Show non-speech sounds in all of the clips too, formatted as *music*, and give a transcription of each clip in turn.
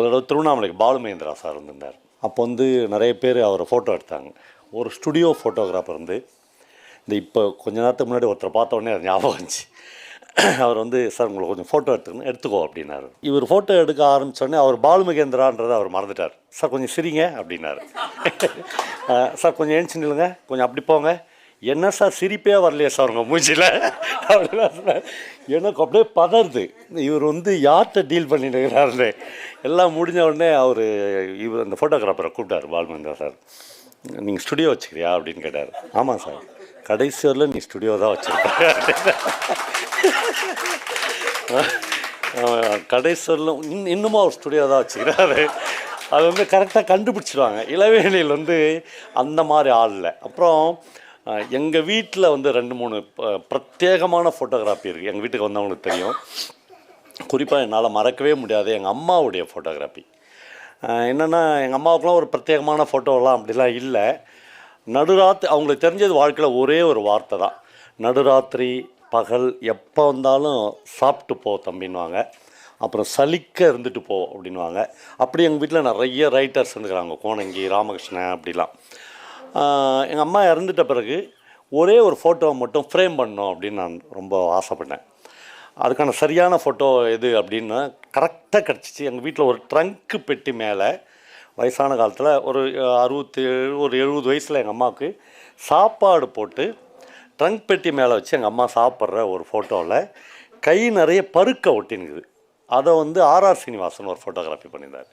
அதோட திருவண்ணாமலைக்கு பாலுமகேந்திரா சார் வந்திருந்தார். அப்போ வந்து நிறைய பேர் அவரை ஃபோட்டோ எடுத்தாங்க. ஒரு ஸ்டுடியோ ஃபோட்டோகிராஃபர் வந்து இந்த இப்போ கொஞ்ச நேரத்துக்கு முன்னாடி ஒருத்தரை பார்த்தோடனே அது ஞாபகம் வந்துச்சு. அவர் வந்து சார் உங்களை கொஞ்சம் ஃபோட்டோ எடுத்துக்கணும் எடுத்துக்கோ அப்படின்னாரு. இவர் ஃபோட்டோ எடுக்க ஆரம்பித்தோடனே அவர் பாலுமகேந்திரான்றதை அவர் மறந்துட்டார். சார் கொஞ்சம் சிரிங்க அப்படின்னாரு. *laughs* சார் கொஞ்சம் எழுந்துச்சு நில்லுங்க கொஞ்சம் அப்படி போங்க. என்ன சார் சிரிப்பே வரலையே சார் உங்கள் மூஞ்சியில் அப்படிலாம் சொன்னார். எனக்கு அப்படியே பதறுது. இவர் வந்து யார்கிட்ட டீல் பண்ணிட்டு எல்லாம் முடிஞ்ச உடனே அவர் இவர் அந்த ஃபோட்டோகிராஃபரை கூப்பிட்டார் பாலுமகேந்திரா சார். நீங்கள் ஸ்டுடியோ வச்சுக்கிறியா அப்படின்னு கேட்டார். ஆமாம் சார். கடைசி வரல நீ ஸ்டுடியோ தான் வச்சுருக்க. கடைசி வரலும் இன் இன்னுமும் அவர் ஸ்டுடியோ தான் வச்சுக்கிறாரு. அது வந்து கரெக்டாக கண்டுபிடிச்சிடுவாங்க இளவேணியில் வந்து அந்த மாதிரி ஆள் இல்லை. அப்புறம் எங்கள் வீட்டில் வந்து ரெண்டு மூணு ப- பிரத்யேகமான ஃபோட்டோகிராஃபி இருக்குது எங்கள் வீட்டுக்கு வந்தவங்களுக்கு தெரியும். குறிப்பாக என்னால் மறக்கவே முடியாது. எங்கள் அம்மாவுடைய ஃபோட்டோகிராஃபி என்னென்னா எங்கள் அம்மாவுக்குலாம் ஒரு பிரத்யேகமான ஃபோட்டோலாம் அப்படிலாம் இல்லை. நடுராத்திரி அவங்களுக்கு தெரிஞ்சது வாழ்க்கையில் ஒரே ஒரு வார்த்தை தான். நடுராத்திரி பகல் எப்போ வந்தாலும் சாப்பிட்டு போ தம்பின்வாங்க அப்புறம் சலிக்க இருந்துட்டு போ அப்படின்வாங்க அப்படி எங்கள் வீட்டில் நிறைய ரைட்டர்ஸ் இருந்துக்கிறாங்க. கோணங்கி ராமகிருஷ்ணன் அப்படிலாம். எங்கள் அம்மா இறந்துட்ட பிறகு ஒரே ஒரு ஃபோட்டோவை மட்டும் ஃப்ரேம் பண்ணணும் அப்படின்னு நான் ரொம்ப ஆசைப்பட்டேன். அதுக்கான சரியான ஃபோட்டோ எது அப்படின்னா கரெக்டாக கிடச்சிச்சு. எங்கள் வீட்டில் ஒரு ட்ரங்க்கு பெட்டி மேலே வயசான காலத்தில் ஒரு அறுபத்தி ஏழு ஒரு எழுபது வயசில் எங்கள் அம்மாவுக்கு சாப்பாடு போட்டு ட்ரங்க் பெட்டி மேலே வச்சு எங்கள் அம்மா சாப்பிட்ற ஒரு ஃபோட்டோவில் கை நிறைய பருக்க ஒட்டினுக்குது. அதை வந்து ஆர்ஆர் சீனிவாசன் ஒரு ஃபோட்டோகிராஃபி பண்ணியிருந்தார்.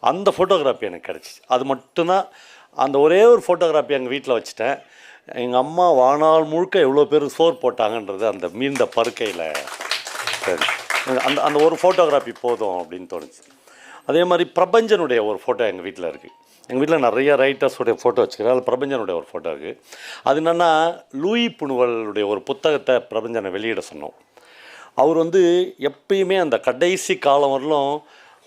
அந்த ஃபோட்டோகிராஃபி எனக்கு கிடச்சிச்சு. அது மட்டும்தான் அந்த ஒரே ஒரு ஃபோட்டோகிராஃபி எங்கள் வீட்டில் வச்சுட்டேன். எங்கள் அம்மா வாழ்நாள் முழுக்க எவ்வளோ பேர் சோர் போட்டாங்கன்றது அந்த மீந்த பருக்கையில். சரி. அந்த அந்த ஒரு ஃபோட்டோகிராஃபி போதும் அப்படின்னு தோணுச்சு. அதே மாதிரி பிரபஞ்சனுடைய ஒரு ஃபோட்டோ எங்கள் வீட்டில் இருக்குது எங்கள் வீட்டில் நிறைய ரைட்டர்ஸுடைய ஃபோட்டோ வச்சுக்கிறேன் அதில் பிரபஞ்சனுடைய ஒரு ஃபோட்டோ இருக்குது அது என்னென்னா லூயி புனுவலுடைய ஒரு புத்தகத்தை பிரபஞ்சனை வெளியிட சொன்னோம். அவர் வந்து எப்பயுமே அந்த கடைசி காலம் வரலும்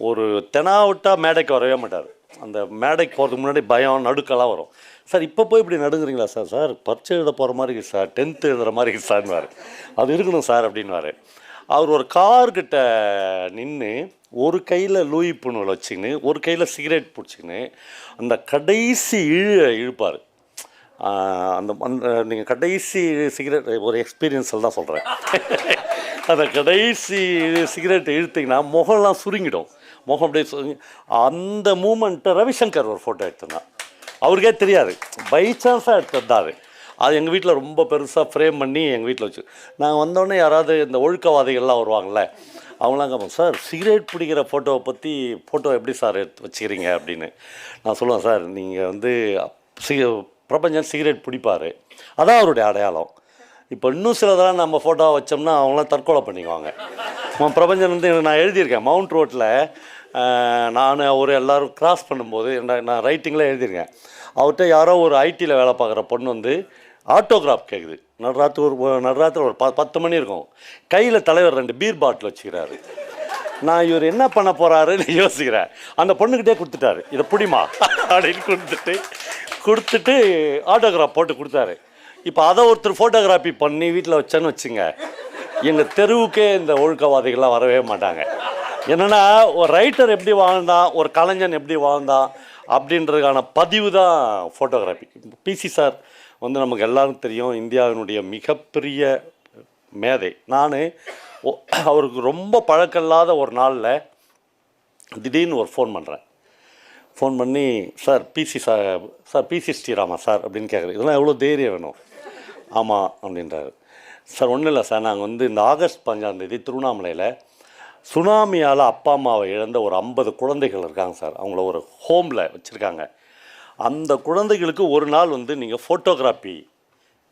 ஒரு தெனாவிட்டா மேடைக்கு வரவே மாட்டார். அந்த மேடைக்கு போகிறதுக்கு முன்னாடி பயம் நடுக்கெல்லாம் வரும். சார் இப்போ போய் இப்படி நடுங்குறீங்களா சார்? சார் பரீட்சை எழுத போகிற மாதிரி இருக்குது சார். டென்த்து எழுதுகிற மாதிரி இருக்கு சார்னுவார் அது இருக்கணும் சார் அப்படின்வார் அவர் ஒரு கார்கிட்ட நின்று ஒரு கையில் லூயி புண்ணுகளை வச்சுக்கின்னு ஒரு கையில் சிகரெட் பிடிச்சிக்கின்னு அந்த கடைசி இழு இழுப்பார். அந்த அந்த நீங்கள் கடைசி சிகரெட் ஒரு எக்ஸ்பீரியன்ஸில் தான் சொல்கிறேன் அந்த கடைசி சிகரெட் இழுத்தீங்கன்னா முகம்லாம் சுருங்கிடும். முகம் அப்படியே அந்த மூமெண்ட்டை ரவிசங்கர் ஒரு ஃபோட்டோ எடுத்திருந்தான் அவருக்கே தெரியாது. பை சான்ஸாக எடுத்தது அது. எங்கள் வீட்டில் ரொம்ப பெருசாக ஃப்ரேம் பண்ணி எங்கள் வீட்டில் வச்சு நாங்கள் வந்தோடனே யாராவது இந்த ஒழுக்கவாதிகள்லாம் வருவாங்கள்ல அவங்களாம் கேட்போம் சார் சிகரெட் பிடிக்கிற ஃபோட்டோவை பற்றி ஃபோட்டோ எப்படி சார் எடுத்து வச்சுக்கிறீங்க? அப்படின்னு. நான் சொல்லுவேன் சார் நீங்கள் வந்து சி பிரபஞ்சன் சிகரெட் பிடிப்பார். அதான் அவருடைய அடையாளம். இப்போ இன்னும் சிலதெல்லாம் நம்ம ஃபோட்டோவை வச்சோம்னா அவங்களாம் தற்கொலை பண்ணிக்குவாங்க. பிரபஞ்சன் வந்து நான் எழுதியிருக்கேன் மவுண்ட் ரோட்டில் நான் அவர் எல்லாரும் கிராஸ் பண்ணும்போது நான் நான் ரைட்டிங்கில் எழுதியிருக்கேன். அவர்கிட்ட யாரோ ஒரு ஐடியில் வேலை பார்க்குற பொண்ணு வந்து ஆட்டோகிராஃப் கேட்குது நடுராத்திரி ஒரு நடராத்திரி ஒரு ப பத்து மணி இருக்கும். கையில் தலைவர் ரெண்டு பீர் பாட்டில் வச்சுக்கிறாரு. நான் இவர் என்ன பண்ண போகிறாருன்னு *laughs* யோசிக்கிறேன். அந்த பொண்ணுக்கிட்டே கொடுத்துட்டாரு. இதை புடிமா? *laughs* அப்படின்னு கொடுத்துட்டு கொடுத்துட்டு ஆட்டோகிராஃப் போட்டு கொடுத்தாரு. இப்போ அதை ஒருத்தர் ஃபோட்டோகிராஃபி பண்ணி வீட்டில் வச்சேன்னு வச்சுங்க. எங்கள் தெருவுக்கே இந்த ஒழுக்கவாதிகள்லாம் வரவே மாட்டாங்க. என்னென்னா ஒரு ரைட்டர் எப்படி வாழ்ந்தான் ஒரு கலைஞன் எப்படி வாழ்ந்தான் அப்படின்றதுக்கான பதிவு தான் ஃபோட்டோகிராஃபி பிசி சார் வந்து நமக்கு எல்லாரும் தெரியும் இந்தியாவினுடைய மிகப்பெரிய மேதை. நான் அவருக்கு ரொம்ப பழக்கம் இல்லாத ஒரு நாளில் திடீர்னு ஒரு ஃபோன் பண்ணுறேன் ஃபோன் பண்ணி sir busy sir sir busy Srirama sir அப்படின்னு கேட்குறேன் இதெல்லாம் எவ்வளோ தைரியம் வேணும்? ஆமாம் அப்படின்றாரு. சார் ஒன்றும் இல்லை சார் நாங்கள் வந்து இந்த ஆகஸ்ட் பஞ்சாந்தேதி திருவண்ணாமலையில் சுனாமியால் அப்பா அம்மாவை இழந்த ஒரு ஐம்பது குழந்தைகள் இருக்காங்க சார். அவங்கள ஒரு ஹோமில் வச்சுருக்காங்க. அந்த குழந்தைகளுக்கு ஒரு நாள் வந்து நீங்கள் ஃபோட்டோகிராஃபி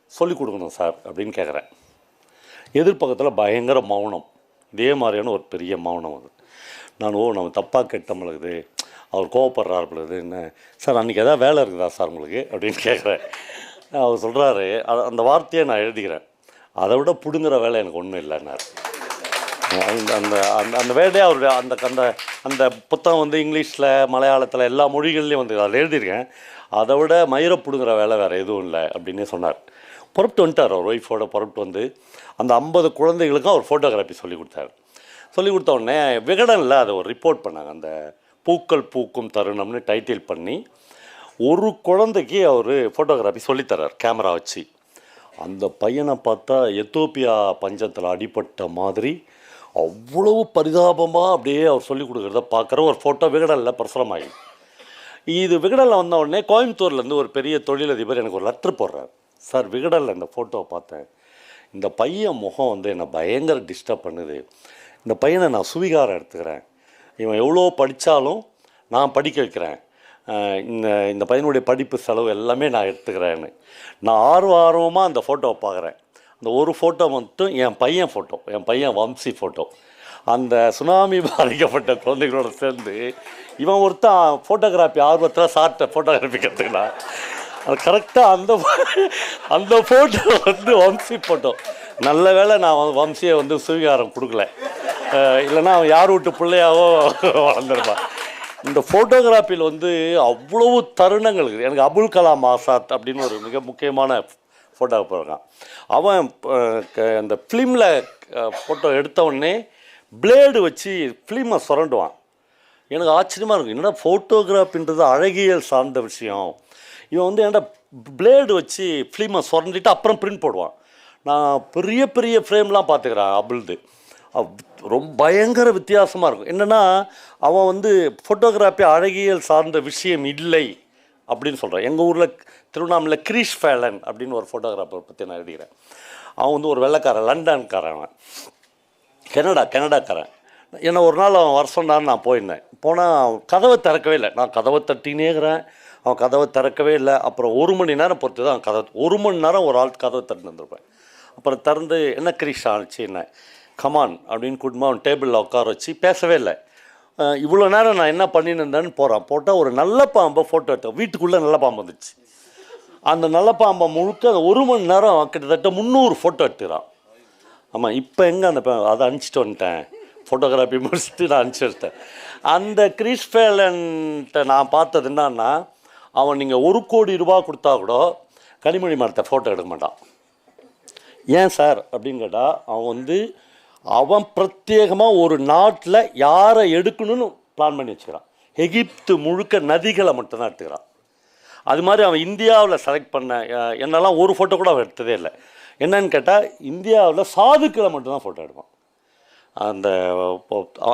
சொல்லிக் கொடுக்கணும் சார் அப்படின்னு கேட்குறேன் எதிர்பக்கத்தில் பயங்கர மௌனம். இதே மாதிரியான ஒரு பெரிய மௌனம் அது. நான் ஓ நம்ம தப்பாக கேட்ட அவர் கோவப்படுறார் பொழுது என்ன? சார் அன்றைக்கி எதாவது வேலை இருக்குதா சார் உங்களுக்கு? அப்படின்னு கேட்குறேன் அவர் சொல்கிறாரு அந்த வார்த்தையை நான் எழுதிக்கிறேன். அதை விட பிடுங்குற வேலை எனக்கு ஒன்றும் இல்லைன்னாரு. அந்த அந்த அந்த அந்த வேர்டே அவருடைய அந்த அந்த அந்த புத்தகம் வந்து இங்கிலீஷில் மலையாளத்தில் எல்லா மொழிகள்லையும் வந்து அதில் எழுதியிருக்கேன். அதை விட மயிரை பிடுங்குற வேலை வேறு எதுவும் இல்லை அப்படின்னே சொன்னார். புறப்பட்டு வந்துட்டார் அவர் ஒய்ஃபோட புறப்பட்டு வந்து. அந்த ஐம்பது குழந்தைகளுக்கும் அவர் ஃபோட்டோகிராஃபி சொல்லி கொடுத்தாரு. சொல்லி கொடுத்த உடனே விகடனில் அதை ஒரு ரிப்போர்ட் பண்ணாங்க. அந்த பூக்கள் பூக்கும் தருணம்னு டைட்டில் பண்ணி ஒரு குழந்தைக்கு அவர் ஃபோட்டோகிராஃபி சொல்லித்தரார் கேமரா வச்சு. அந்த பையனை பார்த்தா எத்தோப்பியா பஞ்சத்தில் அடிபட்ட மாதிரி அவ்வளவு பரிதாபமாக அப்படியே அவர் சொல்லி கொடுக்குறத பார்க்குற ஒரு ஃபோட்டோ விகடனில் பிரசுரமாகி இது விகடனில் வந்த உடனே கோயம்புத்தூர்லேருந்து ஒரு பெரிய தொழிலதிபர் எனக்கு ஒரு லெட்ரு போடுறார். சார் விகடனில் இந்த ஃபோட்டோவை பார்த்தேன். இந்த பையன் முகம் வந்து என்னை பயங்கர டிஸ்டர்ப் பண்ணுது. இந்த பையனை நான் சுவிகாரம் எடுத்துக்கிறேன். இவன் எவ்வளோ படித்தாலும் நான் படிக்க வைக்கிறேன். இந்த இந்த பையனுடைய படிப்பு செலவு எல்லாமே நான் எடுத்துக்கிறேன்னு. நான் ஆர்வ ஆர்வமாக அந்த ஃபோட்டோவை பார்க்குறேன். இந்த ஒரு ஃபோட்டோ மட்டும் என் பையன் ஃபோட்டோ என் பையன் வம்சி ஃபோட்டோ அந்த சுனாமி *laughs* பாதிக்கப்பட்ட குழந்தைகளோட சேர்ந்து இவன் ஒருத்தன் ஃபோட்டோகிராஃபி ஆர்வத்தில் சார்ட்ட ஃபோட்டோகிராஃபி கற்றுக்கலாம் அது கரெக்டாக அந்த அந்த ஃபோட்டோ வந்து வம்சி ஃபோட்டோ நல்ல வேளை நான் வந்து வம்சியை வந்து சுவீகாரம் கொடுக்கல. இல்லைன்னா அவன் யார் வீட்டு பிள்ளையாவோ வளர்ந்துருப்பான். இந்த ஃபோட்டோகிராஃபியில் வந்து அவ்வளவு தருணங்கள் இருக்குது. எனக்கு அபுல் கலாம் ஆசாத் அப்படின்னு ஒரு மிக முக்கியமான ஃபோட்டோ இருக்கான் அவன் அந்த ஃபிலிமில் ஃபோட்டோ எடுத்தவுடனே பிளேடு வச்சு ஃபிலிமை சுரண்டுவான். எனக்கு ஆச்சரியமாக இருக்கும் என்னடா ஃபோட்டோகிராஃபின்றது அழகியல் சார்ந்த விஷயம். இவன் வந்து என்னடா பிளேடு வச்சு ஃபிலிமை சுரண்டிட்டு அப்புறம் பிரிண்ட் போடுவான். நான் பெரிய பெரிய ஃப்ரேம்லாம் பார்த்துக்கிறேன் அபுல்து ரொம்ப பயங்கர வித்தியாசமாக இருக்கும். என்னென்னா அவன் வந்து ஃபோட்டோகிராஃபி அழகியல் சார்ந்த விஷயம் இல்லை அப்படின்னு சொல்கிறான் எங்கள் ஊரில் திருவண்ணாமலை கிரீஷ் ஃபேலன் அப்படின்னு ஒரு ஃபோட்டோகிராஃபர் பற்றி நான் எழுதிக்கிறேன். அவன் வந்து ஒரு வெள்ளைக்காரன் லண்டன்காரன் அவன். கனடா கனடாக்காரன். என்னை ஒரு நாள் அவன் வர சொன்னான்னு நான் போயிருந்தேன். போனால் அவன் கதவை திறக்கவே இல்லை. நான் கதவை தட்டினேங்கிறேன் அவன் கதவை திறக்கவே இல்லை. அப்புறம் ஒரு மணி நேரம் பொறுத்து தான் கதவை ஒரு மணி நேரம் ஒரு ஆள் கதவை திறந்து வந்திருப்பேன். அப்புறம் திறந்து என்ன கிரீஷ் ஆச்சு என்ன? கமான் அப்படின்னு கூட்டமாக அவன் டேபிளில் உட்கார வச்சு பேசவே இல்லை. இவ்வளோ நேரம் நான் என்ன பண்ணின்னு இருந்தேன்னு போகிறான் போட்டால் ஒரு நல்ல பாம்பை ஃபோட்டோ எடுத்தேன். வீட்டுக்குள்ளே நல்ல பாம்பு வந்துச்சு. அந்த நல்ல பாம்பை முழுக்க ஒரு மணி நேரம் கிட்டத்தட்ட முந்நூறு ஃபோட்டோ எடுத்துக்கிறான். ஆமாம் இப்போ எங்கே அந்த அதை அனுப்பிச்சிட்டு வந்துட்டேன். ஃபோட்டோகிராஃபி முடிச்சுட்டு நான் அனுப்பிச்சிட்டேன் அந்த கிரீஷ் ஃபேலன்ட்ட நான் பார்த்தது என்னன்னா அவன் நீங்கள் ஒரு கோடி ரூபா கொடுத்தா கூட கனிமொழி மரத்தை ஃபோட்டோ எடுக்க மாட்டான். ஏன் சார்? அப்படின்னு கேட்டால் அவன் வந்து அவன் பிரத்யேகமாக ஒரு நாட்டில் யாரை எடுக்கணும்னு பிளான் பண்ணி வச்சுக்கிறான். எகிப்து முழுக்க நதிகளை மட்டும்தான் எடுத்துக்கிறான். அது மாதிரி அவன் இந்தியாவில் செலக்ட் பண்ண என்னெல்லாம் ஒரு ஃபோட்டோ கூட அவன் எடுத்ததே இல்லை. என்னன்னு கேட்டால் இந்தியாவில் சாதுக்களை மட்டும்தான் ஃபோட்டோ எடுப்பான். அந்த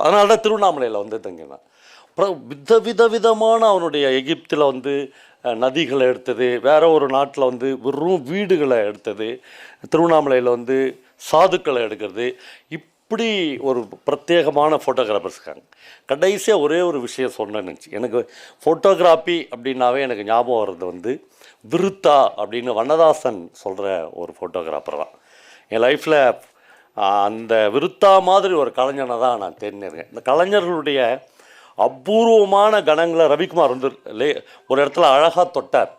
அதனால தான் திருவண்ணாமலையில் வந்து தங்கினான் அப்புறம் வித வித விதமான அவனுடைய எகிப்தில் வந்து நதிகளை எடுத்தது வேற ஒரு நாட்டில் வந்து வெறும் வீடுகளை எடுத்தது திருவண்ணாமலையில் வந்து சாதுக்களை எடுக்கிறது. இப் அப்படி ஒரு பிரத்யேகமான ஃபோட்டோகிராஃபர்ஸ் இருக்காங்க. கடைசியாக ஒரே ஒரு விஷயம் சொன்னேன்னு எனக்கு ஃபோட்டோகிராஃபி அப்படின்னாவே எனக்கு ஞாபகம் வர்றது வந்து விருத்தா அப்படின்னு வண்ணதாசன் சொல்கிற ஒரு ஃபோட்டோகிராஃபர் தான். என் லைஃப்பில் அந்த விருத்தா மாதிரி ஒரு கலைஞனை தான் நான் தெரிஞ்சிருக்கேன் இந்த கலைஞர்களுடைய அபூர்வமான கணங்களை ரவிக்குமார் வந்து லே ஒரு இடத்துல அழகாக தொட்டார்.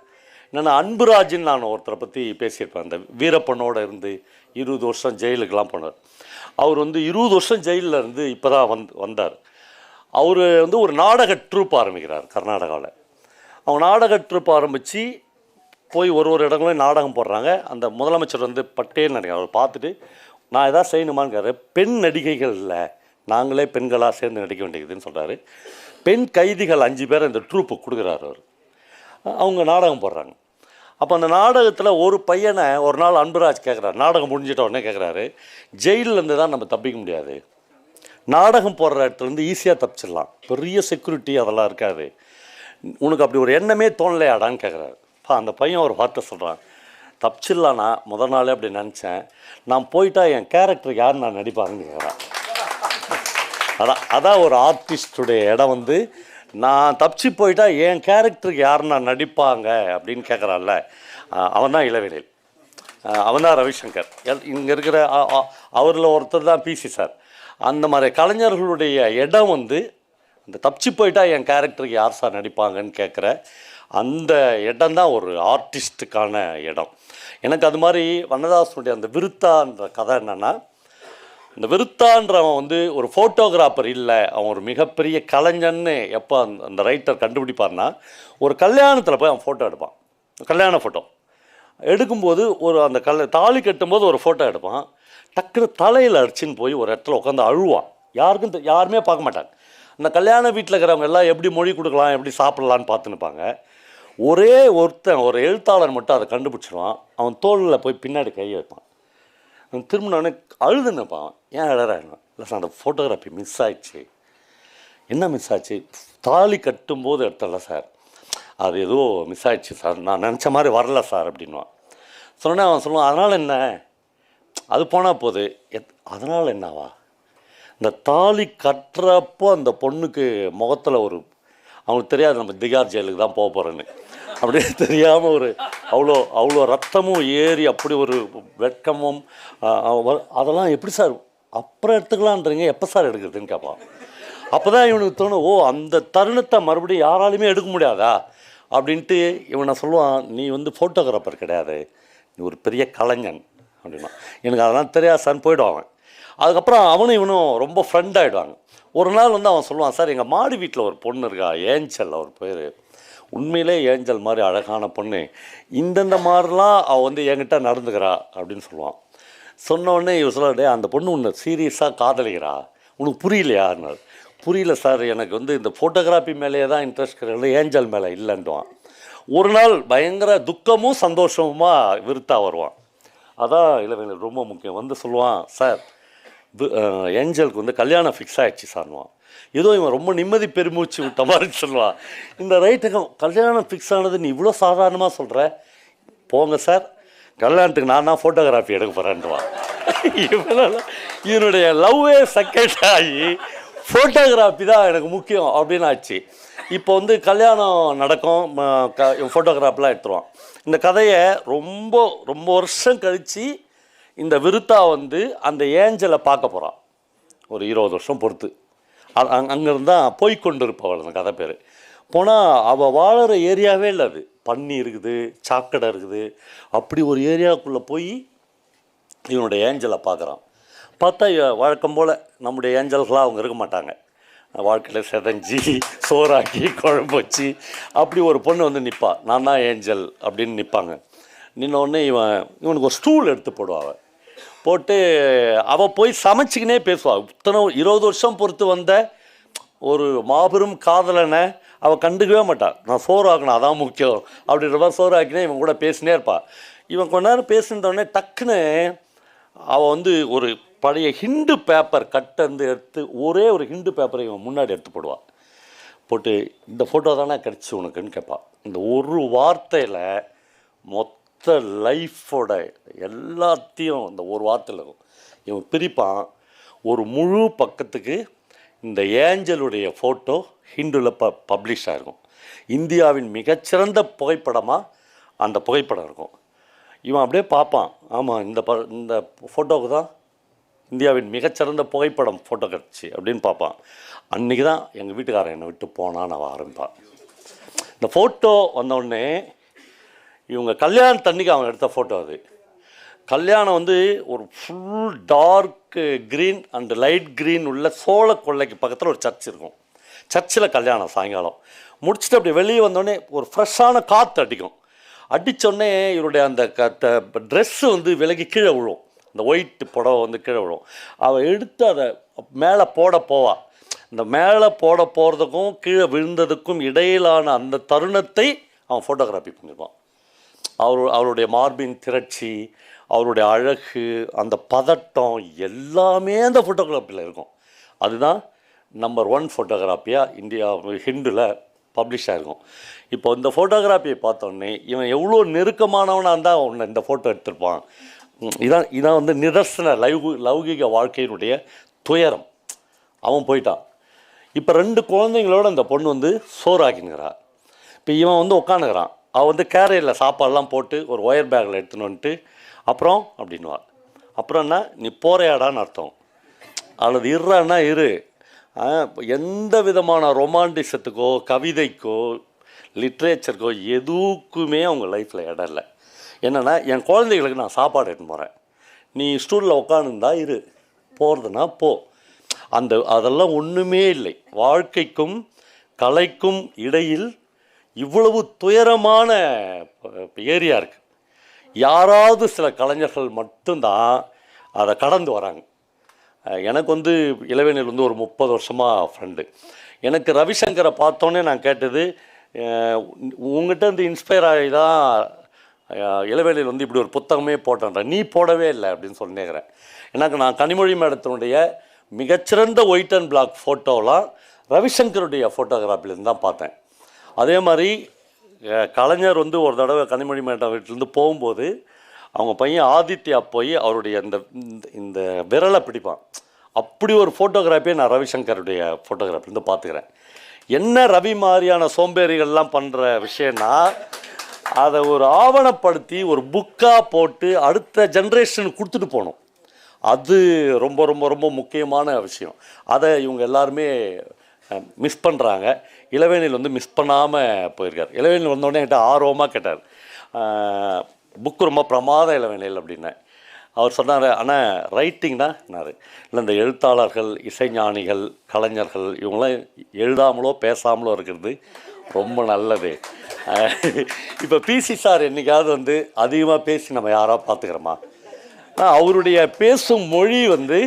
என்னென்னா அன்புராஜின்னு நான் ஒருத்தரை பற்றி பேசியிருப்பேன். அந்த வீரப்பனோடு இருந்து இருபது வருஷம் ஜெயிலுக்கெலாம் போனார். அவர் வந்து இருபது வருஷம் ஜெயிலில் இருந்து இப்போ தான் வந் வந்தார். அவர் வந்து ஒரு நாடக ட்ரூப் ஆரம்பிக்கிறார் கர்நாடகாவில் அவங்க நாடக ட்ரூப் ஆரம்பித்து போய் ஒரு ஒரு இடங்களும் நாடகம் போடுறாங்க. அந்த முதலமைச்சர் வந்து பட்டேன்னு நினைக்கிறேன் அவர் பார்த்துட்டு நான் எதாவது செய்யணுமான்னு கேட்குறேன் பெண் நடிகைகள் இல்லை. நாங்களே பெண்களாக சேர்ந்து நடிக்க வேண்டியதுன்னு சொல்கிறாரு பெண் கைதிகள் அஞ்சு பேர் இந்த ட்ரூப்புக்கு கொடுக்குறாரு அவர். அவங்க நாடகம் போடுறாங்க. அப்போ அந்த நாடகத்தில் ஒரு பையனை ஒரு நாள் அன்புராஜ் கேட்குறாரு நாடகம் முடிஞ்சிட்ட உடனே கேட்குறாரு ஜெயிலிருந்து தான் நம்ம தப்பிக்க முடியாது. நாடகம் போடுற இடத்துலேருந்து ஈஸியாக தப்பிச்சிடலாம். பெரிய செக்யூரிட்டி அதெல்லாம் இருக்காது. உனக்கு அப்படி ஒரு எண்ணமே தோணலையாடான்னு கேட்குறாரு இப்போ அந்த பையன் ஒரு வார்த்தை சொல்கிறான் தப்பிச்சிடலான்னா முத நாளே அப்படி நினச்சேன். நான் போயிட்டா என் கேரக்டர் யார் நான் நடிப்பாருன்னு கேட்குறான் அதான் அதான் ஒரு ஆர்டிஸ்டுடைய இடம் வந்து நான் தப்பிச்சு போயிட்டா என் கேரக்டருக்கு யாருன்னா நடிப்பாங்க அப்படின்னு கேட்குறான்ல அவன் தான் இளவேனில். அவன் தான் ரவிசங்கர். இங்கே இருக்கிற அவரில் ஒருத்தர் தான் பிசி சார். அந்த மாதிரி கலைஞர்களுடைய இடம் வந்து அந்த தப்பிச்சு போயிட்டா என் கேரக்டருக்கு யார் சார் நடிப்பாங்கன்னு கேட்குற அந்த இடம் தான் ஒரு ஆர்டிஸ்ட்டுக்கான இடம். எனக்கு அது மாதிரி வண்ணதாசனுடைய அந்த விருத்தான்ற கதை என்னென்னா இந்த விருத்தான்றவன் வந்து ஒரு ஃபோட்டோகிராஃபர் இல்லை. அவன் ஒரு மிகப்பெரிய கலைஞன்னு எப்போ அந்த அந்த ரைட்டர் கண்டுபிடிப்பார்னா ஒரு கல்யாணத்தில் போய் அவன் ஃபோட்டோ எடுப்பான். கல்யாண ஃபோட்டோ எடுக்கும்போது ஒரு அந்த கல் தாலி கட்டும்போது ஒரு ஃபோட்டோ எடுப்பான். டக்குனு தலையில் அடிச்சுன்னு போய் ஒரு இடத்துல உட்காந்து அழுவான். யாருக்கும் யாருமே பார்க்க மாட்டாங்க. அந்த கல்யாண வீட்டில் இருக்கிறவங்க எல்லாம் எப்படி மொழி கொடுக்கலாம் எப்படி சாப்பிட்லான்னு பார்த்துன்னுப்பாங்க. ஒரே ஒருத்தன் ஒரு எழுத்தாளர் மட்டும் அதை கண்டுபிடிச்சிருவான். அவன் தோளில் போய் பின்னாடி கை வைப்பான். அவன் நான் அழுதுன்னுப்பான் ஏன் அழறான் இல்லை சார் அந்த ஃபோட்டோகிராஃபி மிஸ் ஆயிடுச்சு. என்ன மிஸ் ஆச்சு? தாலி கட்டும்போது எடுத்தல சார் அது ஏதோ மிஸ் ஆயிடுச்சு சார் நான் நினச்ச மாதிரி வரல சார் அப்படின்வான் சொன்னேன் அவன் சொல்லுவான் அதனால் என்ன? அது போனால் போகுது எத் அதனால் என்னவா? இந்த தாலி கட்டுறப்போ அந்த பொண்ணுக்கு முகத்தில் ஒரு அவங்களுக்கு தெரியாது நம்ம திகார் ஜெயிலுக்கு தான் போக போகிறேன்னு அப்படியே தெரியாமல் ஒரு அவ்வளோ அவ்வளோ ரத்தமும் ஏறி அப்படி ஒரு வெட்கமும் அதெல்லாம் எப்படி சார்? அப்புறம் எடுத்துக்கலான்றீங்க எப்போ சார் எடுக்கிறதுன்னு கேட்பான். அப்போ தான் இவனுக்கு தோணும் ஓ அந்த தருணத்தை மறுபடியும் யாராலையுமே எடுக்க முடியாதா? அப்படின்ட்டு இவனை சொல்லுவான் நீ வந்து ஃபோட்டோகிராஃபர் கிடையாது. நீ ஒரு பெரிய கலைஞன். அப்படின்னா. எனக்கு அதெல்லாம் தெரியாது சார்னு போயிடுவான் அவன். அதுக்கப்புறம் அவனும் இவனும் ரொம்ப ஃப்ரெண்ட் ஆகிடுவாங்க ஒரு நாள் வந்து அவன் சொல்லுவான் சார் எங்கள் மாடி வீட்டில் ஒரு பொண்ணு இருக்கா ஏஞ்சல் அவர் பேர். உண்மையிலே ஏஞ்சல் மாதிரி அழகான பொண்ணு. இந்தந்த மாதிரிலாம் அவள் வந்து என்கிட்ட நடந்துக்கிறா அப்படின்னு சொல்லுவான். சொன்ன உடனே இவன் அந்த பொண்ணு உன்னை சீரியஸாக காதலிக்கிறா. உனக்கு புரியலையான்னாரு புரியல சார் எனக்கு வந்து இந்த ஃபோட்டோகிராஃபி மேலேயே தான் இன்ட்ரெஸ்ட் கிடையாது ஏஞ்சல் மேலே இல்லைன்டுவான் ஒரு நாள் பயங்கர துக்கமும் சந்தோஷமுமா விருத்தாக வருவான். அதான் இளவேனில் ரொம்ப முக்கியம். வந்து சொல்லுவான் சார் ஏஞ்சலுக்கு வந்து கல்யாணம் ஃபிக்ஸ் ஆகிடுச்சு சார்னுவான். ஏதோ இவன் ரொம்ப நிம்மதி பெருமூச்சு விட்ட மாதிரி சொல்லுவான். இந்த ரைட்டுக்கும் கல்யாணம் ஃபிக்ஸ் ஆனது நீ இவ்வளோ சாதாரணமாக சொல்கிற போங்க சார் கல்யாணத்துக்கு நான் தான் ஃபோட்டோகிராஃபி எடுக்க போகிறேன்டுவான் இவனால இவனுடைய லவ்வே செகண்ட் ஆகி ஃபோட்டோகிராஃபி தான் எனக்கு முக்கியம் அப்படின்னு ஆச்சு இப்போ வந்து கல்யாணம் நடக்கும் க ஃபோட்டோகிராஃபெலாம் எடுத்துருவான். இந்த கதையை ரொம்ப ரொம்ப வருஷம் கழித்து இந்த விருத்தா வந்து அந்த ஏஞ்சலை பார்க்க போகிறான் ஒரு இருபது வருஷம் பொறுத்து. அங்கேருந்து தான் போய்க்கொண்டு இருப்பவள் அந்த கதை பேர். போனால் அவள் வாழற ஏரியாவே இல்லை அது. பன்னி இருக்குது சாக்கடை இருக்குது. அப்படி ஒரு ஏரியாவுக்குள்ளே போய் இவனுடைய ஏஞ்சலை பார்க்குறான் பார்த்தா வழக்கம் போல் நம்முடைய ஏஞ்சல்களாக அவங்க இருக்க மாட்டாங்க. வாழ்க்கையில் செதஞ்சி சோறாக்கி குழம்பு வச்சு அப்படி ஒரு பொண்ணு வந்து நிற்பா நான் தான் ஏஞ்சல் அப்படின்னு நிற்பாங்க நின்ன உடனே இவன் இவனுக்கு ஒரு ஸ்டூல் எடுத்து போடுவாள் போட்டு அவள் போய் சமைச்சிக்கினே பேசுவாள் இத்தனை இருபது வருஷம் பொறுத்து வந்த ஒரு மாபெரும் காதலனை அவள் கண்டுக்கவே மாட்டாள் நான் சோறு ஆக்கணும் அதான் முக்கியம். அப்படின்ற மாதிரி சோறு ஆக்கினே இவன் கூட பேசினே இருப்பாள் இவன் கொஞ்ச நேரம் பேசினோடனே டக்குன்னு அவள் வந்து ஒரு பழைய ஹிண்டு பேப்பர் கட்டை எடுத்து ஒரே ஒரு ஹிண்டு பேப்பரை இவன் முன்னாடி எடுத்து போடுவாள் போட்டு இந்த ஃபோட்டோ தானே கிடச்சி உனக்குன்னு கேட்பாள் இந்த ஒரு வார்த்தையில் மொத்த லைஃபோட எல்லாத்தையும் இந்த ஒரு வார்த்தையில் இருக்கும். இவன் பிரிப்பான். ஒரு முழு பக்கத்துக்கு இந்த ஏஞ்சலுடைய ஃபோட்டோ ஹிந்துவில் ப பப்ளிஷ் ஆகிருக்கும் இந்தியாவின் மிகச்சிறந்த புகைப்படமாக அந்த புகைப்படம் இருக்கும். இவன் அப்படியே பார்ப்பான். ஆமாம் இந்த ப இந்த ஃபோட்டோவுக்கு தான் இந்தியாவின் மிகச்சிறந்த புகைப்படம் ஃபோட்டோ கிடச்சி அப்படின்னு பார்ப்பான். அன்றைக்கி தான் எங்கள் வீட்டுக்காரன் என்னை விட்டு போனான்னு அவன் ஆரம்பிப்பான் இந்த ஃபோட்டோ வந்தோடனே இவங்க கல்யாணத்தன்னைக்கு அவன் எடுத்த ஃபோட்டோ அது. கல்யாணம் வந்து ஒரு full dark green and light green உள்ள சோழ கொள்ளைக்கு பக்கத்தில் ஒரு சர்ச் இருக்கும். சர்ச்சில் கல்யாணம் சாயங்காலம். முடிச்சுட்டு அப்படி வெளியே வந்தோடனே ஒரு ஃப்ரெஷ்ஷான காற்று அடிக்கும். அடித்தோடனே இவருடைய அந்த க ட்ரெஸ்ஸு வந்து விலகி கீழே விழும். அந்த ஒயிட் புடவை வந்து கீழே விழும். அவள் எடுத்து அதை மேலே போட போவா. இந்த மேலே போட போகிறதுக்கும் கீழே விழுந்ததுக்கும் இடையிலான அந்த தருணத்தை அவன் ஃபோட்டோகிராஃபி பண்ணியிருப்பான் அவர் அவருடைய மார்பின் திரட்சி அவருடைய அழகு அந்த பதட்டம் எல்லாமே அந்த ஃபோட்டோகிராஃபியில் இருக்கும். அதுதான் நம்பர் ஒன் ஃபோட்டோகிராஃபியாக இந்தியா ஹிண்டில் பப்ளிஷ் ஆகிருக்கும் இப்போ இந்த ஃபோட்டோகிராஃபியை பார்த்தோன்னே இவன் எவ்வளோ நெருக்கமானவனாக இருந்தால் உன்னை இந்த ஃபோட்டோ எடுத்திருப்பான். இதான் இதான் வந்து நிதர்சன லௌகு லௌகிக வாழ்க்கையினுடைய துயரம். அவன் போயிட்டான். இப்போ ரெண்டு குழந்தைங்களோட அந்த பொண்ணு வந்து சோறாக்கினுங்கிறா இப்போ இவன் வந்து உட்காந்துக்கிறான் அவள் வந்து கேரையில் சாப்பாடெல்லாம் போட்டு ஒரு ஒயர் பேக்கில் எடுத்துன்னு வந்துட்டு அப்புறம் அப்படின்னுவா. அப்புறம்னா நீ போறையாடான்னு அர்த்தம். அல்லது இருறான்னா இரு. ஆ, எந்த விதமான ரொமான்டிசத்துக்கோ கவிதைக்கோ லிட்ரேச்சருக்கோ எதுக்குமே அவங்க லைஃப்பில் இடம் இல்லை. என்னென்னா என் குழந்தைகளுக்கு நான் சாப்பாடு எடுத்துன்னு போகிறேன் நீ ஸ்டூலில் உட்காந்துருந்தா இரு. போகிறதுனா போ. அந்த அதெல்லாம் ஒன்றுமே இல்லை. வாழ்க்கைக்கும் கலைக்கும் இடையில் இவ்வளவு துயரமான ஏரியா இருக்குது யாராவது சில கலைஞர்கள் மட்டும்தான் அதை கடந்து வராங்க. எனக்கு வந்து இளவேனில் வந்து ஒரு முப்பது வருஷமாக ஃப்ரெண்டு எனக்கு ரவிசங்கரை பார்த்தோன்னே நான் கேட்டது உங்ககிட்ட இருந்து இன்ஸ்பயர் ஆகி தான் அஹ், வந்து இப்படி ஒரு புத்தகமே போட்டேன்ற. நீ போடவே இல்லை அப்படின்னு சொன்னேங்கிறேன் எனக்கு நான் கனிமொழி மேடத்தினுடைய மிகச்சிறந்த ஒயிட் அண்ட் பிளாக் ஃபோட்டோலாம் ரவிசங்கருடைய ஃபோட்டோகிராஃபிலேருந்து தான் பார்த்தேன். அதே மாதிரி கலைஞர் வந்து ஒரு தடவை கனிமொழி மேட்டா வீட்டிலேருந்து போகும்போது அவங்க பையன் ஆதித்யா போய் அவருடைய இந்த இந்த- இந்த விரலை பிடிப்பான். அப்படி ஒரு ஃபோட்டோகிராஃபியை நான் ரவிசங்கருடைய ஃபோட்டோகிராஃபிலேருந்து பார்த்துக்கிறேன். என்ன ரவி மாதிரியான சோம்பேறிகள்லாம் பண்ணுற விஷயம்னா அதை ஒரு ஆவணப்படுத்தி ஒரு புக்காக போட்டு அடுத்த ஜென்ரேஷனுக்கு கொடுத்துட்டு போகணும். அது ரொம்ப ரொம்ப ரொம்ப முக்கியமான விஷயம். அதை இவங்க எல்லாருமே மிஸ் பண்ணுறாங்க இளவேனில் வந்து மிஸ் பண்ணாமல் போயிருக்கார். இளவேனில் வந்தோடனே என்கிட்ட ஆர்வமாக கேட்டார். புக்கு ரொம்ப பிரமாத இளவேனில் அப்படின்னேன். அவர் சொன்னார் ஆனால் ரைட்டிங்னாரு இல்லை இந்த எழுத்தாளர்கள் இசைஞானிகள் கலைஞர்கள் இவங்களாம் எழுதாமலோ பேசாமலோ இருக்கிறது ரொம்ப நல்லது. இப்போ பிசி சார் என்னைக்காவது வந்து அதிகமாக பேசி நம்ம யாராவது பார்த்துக்கிறோமா அவருடைய பேசும் மொழி வந்து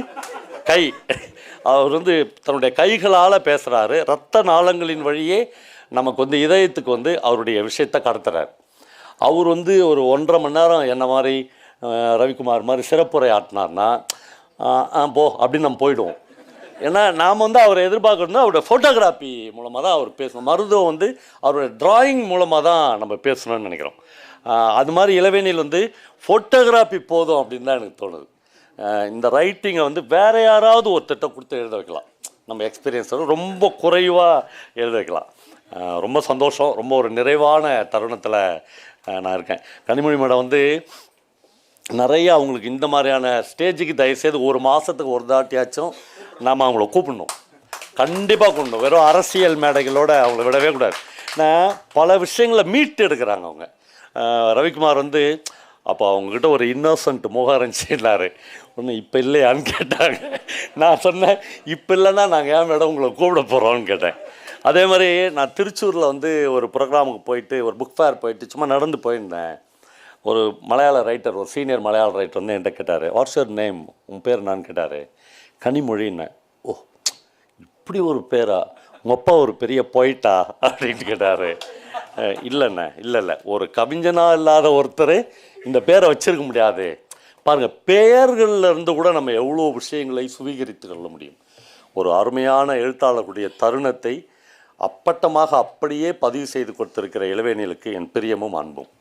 கை. அவர் வந்து தன்னுடைய கைகளால் பேசுகிறாரு ரத்த நாளங்களின் வழியே நமக்கு வந்து இதயத்துக்கு வந்து அவருடைய விஷயத்தை கடத்துறார். அவர் வந்து ஒரு ஒன்றரை மணி நேரம் என்ன மாதிரி ரவிக்குமார் மாதிரி சிறப்புரை ஆட்டினார்னா ஆ போ அப்படின்னு நம்ம போயிடுவோம். ஏன்னா நாம் வந்து அவரை எதிர்பார்க்கணும்னா அவருடைய ஃபோட்டோகிராஃபி மூலமாக தான் அவர் பேசணும். மருத்துவம் வந்து அவருடைய டிராயிங் மூலமாக தான் நம்ம பேசணும்னு நினைக்கிறோம். அது மாதிரி இளவேணியில் வந்து ஃபோட்டோகிராஃபி போதும் அப்படின்னு தான் எனக்கு தோணுது. இந்த ரைட்டிங்கை வந்து வேற யாராவது ஒருத்தட்ட கொடுத்து எழுத வைக்கலாம். நம்ம எக்ஸ்பீரியன்ஸ் ரொம்ப குறைவாக எழுத வைக்கலாம். ரொம்ப சந்தோஷம். ரொம்ப ஒரு நிறைவான தருணத்தில் நான் இருக்கேன். கனிமொழி மேடம் வந்து நிறைய அவங்களுக்கு இந்த மாதிரியான ஸ்டேஜுக்கு தயவுசெய்து ஒரு மாதத்துக்கு ஒரு தாட்டியாச்சும் நாம் அவங்கள கூப்பிடணும். கண்டிப்பாக கூப்பிடணும். வெறும் அரசியல் மேடைகளோட அவங்கள விடவே கூடாது. நான் பல விஷயங்களை மீட்டு எடுக்கிறாங்க அவங்க. ரவிக்குமார் வந்து அப்போ அவங்கக்கிட்ட ஒரு இன்னோசன்ட் முகம் இருந்துச்சுன்னாரு. ஒன்று இப்போ இல்லையான்னு கேட்டாங்க. நான் சொன்னேன் இப்போ இல்லைன்னா நாங்கள் ஏன் மேடம் உங்களை கூப்பிட போகிறோம்னு கேட்டேன். அதே மாதிரி நான் திருச்சூரில் வந்து ஒரு ப்ரோக்ராமுக்கு போயிட்டு ஒரு புக் ஃபேர் போயிட்டு சும்மா நடந்து போயிருந்தேன். ஒரு மலையாள ரைட்டர் ஒரு சீனியர் மலையாள ரைட்டர் வந்து என்கிட்ட கேட்டார் வாட்ஸ் யுவர் நேம் உன் பேர் நான் கேட்டார். கனிமொழின்னேன் ஓ இப்படி ஒரு பேரா? உங்கள் அப்பா ஒரு பெரிய போயிட்டா அப்படின்னு கேட்டார். இல்லைண்ணே இல்லை இல்லை. ஒரு கவிஞனாக இல்லாத ஒருத்தர் இந்த பேரை வச்சுருக்க முடியாது. பாருங்கள் பெயர்களில் இருந்து கூட நம்ம எவ்வளோ விஷயங்களை சுவீகரித்து கொள்ள முடியும். ஒரு அருமையான எழுத்தாளர்களுடைய தருணத்தை அப்பட்டமாக அப்படியே பதிவு செய்து கொடுத்திருக்கிற இளவேனிலுக்கு என் பிரியமும் அன்பும்.